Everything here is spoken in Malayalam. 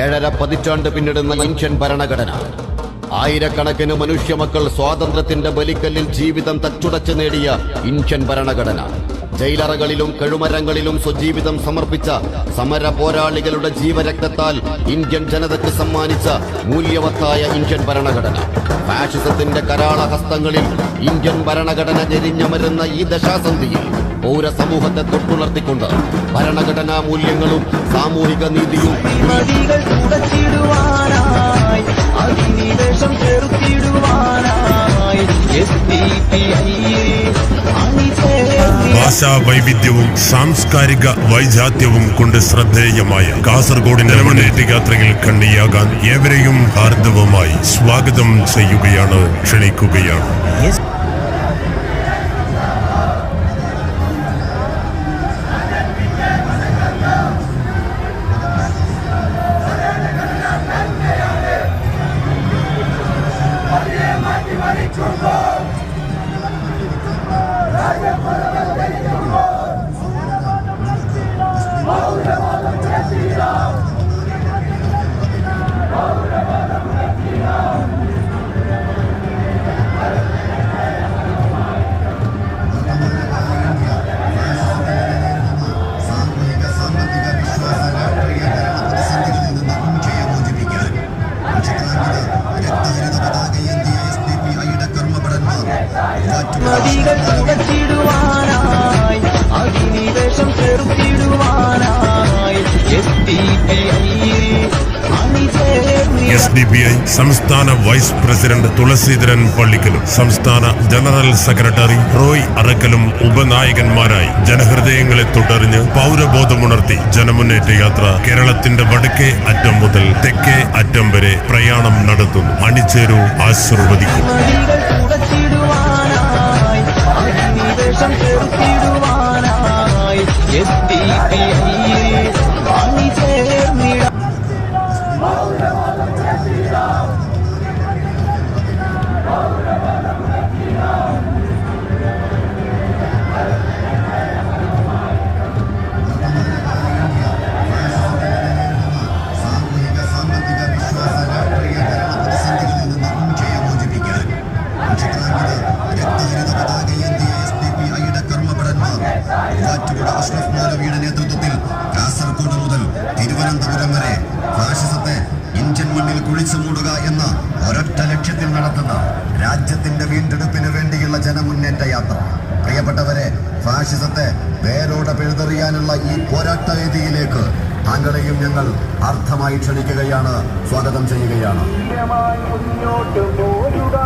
ഏഴര പതിറ്റാണ്ട് പിന്നിടുന്ന മനുഷ്യൻ ഭരണഘടന. ആയിരക്കണക്കിന് മനുഷ്യമക്കൾ സ്വാതന്ത്ര്യത്തിന്റെ ബലിക്കല്ലിൽ ജീവിതം തച്ചുടച്ച് നേടിയ ഇന്ത്യൻ ഭരണഘടന. ജയിലറകളിലും കഴുമരങ്ങളിലും സ്വജീവിതം സമർപ്പിച്ച സമര പോരാളികളുടെ ജീവരക്തത്താൽ ഇന്ത്യൻ ജനതയ്ക്ക് സമ്മാനിച്ച മൂല്യവത്തായ ഇന്ത്യൻ ഭരണഘടന. ഫാഷിസത്തിന്റെ കരാള ഹസ്തങ്ങളിൽ ഇന്ത്യൻ ഭരണഘടന ഞെരിഞ്ഞമരുന്ന ഈ ദശാസന്ധിയിൽ പൗരസമൂഹത്തെ തൊട്ടുണർത്തിക്കൊണ്ട് ഭരണഘടനാ മൂല്യങ്ങളും സാമൂഹിക നീതിയും അധിനിവേശം ചെറുത്തിടുവാനായി. എസ് ഡി പി ഐ ഭാഷാ വൈവിധ്യവും സാംസ്കാരിക വൈജാത്യവും കൊണ്ട് ശ്രദ്ധേയമായ കാസർഗോഡിന്റെ യാത്രയിൽ കണ്ണിയാകാൻ ഏവരെയും ഹാർദവമായി സ്വാഗതം ചെയ്യുകയാണ് ക്ഷണിക്കുകയാണ്. സാമൂഹിക എസ് ഡി പി ഐ സംസ്ഥാന വൈസ് പ്രസിഡന്റ് തുളസീധരൻ പള്ളിക്കലും സംസ്ഥാന ജനറൽ സെക്രട്ടറി റോയ് അറക്കലും ഉപനായകന്മാരായി ജനഹൃദയങ്ങളെ തുടർന്ന് പൗരബോധമുണർത്തി ജനമുന്നേറ്റ യാത്ര കേരളത്തിന്റെ വടക്കേ അറ്റം മുതൽ തെക്കേ അറ്റം വരെ പ്രയാണം നടത്തുന്നു. അണിചേരൂ ആശീർവദിക്കും. അണിചേർന്നിട മൂവാറ്റുപുഴ അഷ്റഫ് മൗലവിയുടെ നേതൃത്വത്തിൽ ഒരൊറ്റ ലക്ഷ്യത്തിൽ നടത്തുന്ന രാജ്യത്തിന്റെ വീണ്ടെടുപ്പിന് വേണ്ടിയുള്ള ജനമുന്നേറ്റ യാത്ര. പ്രിയപ്പെട്ടവരെ ഫാഷിസത്തെ വേരോടെ പിഴുതെറിയാനുള്ള ഈ പോരാട്ട വേദിയിലേക്ക് താങ്കളെയും ഞങ്ങൾ അർത്ഥമായി ക്ഷണിക്കുകയാണ് സ്വാഗതം ചെയ്യുകയാണ്. മുന്നോട്ട് പോരുക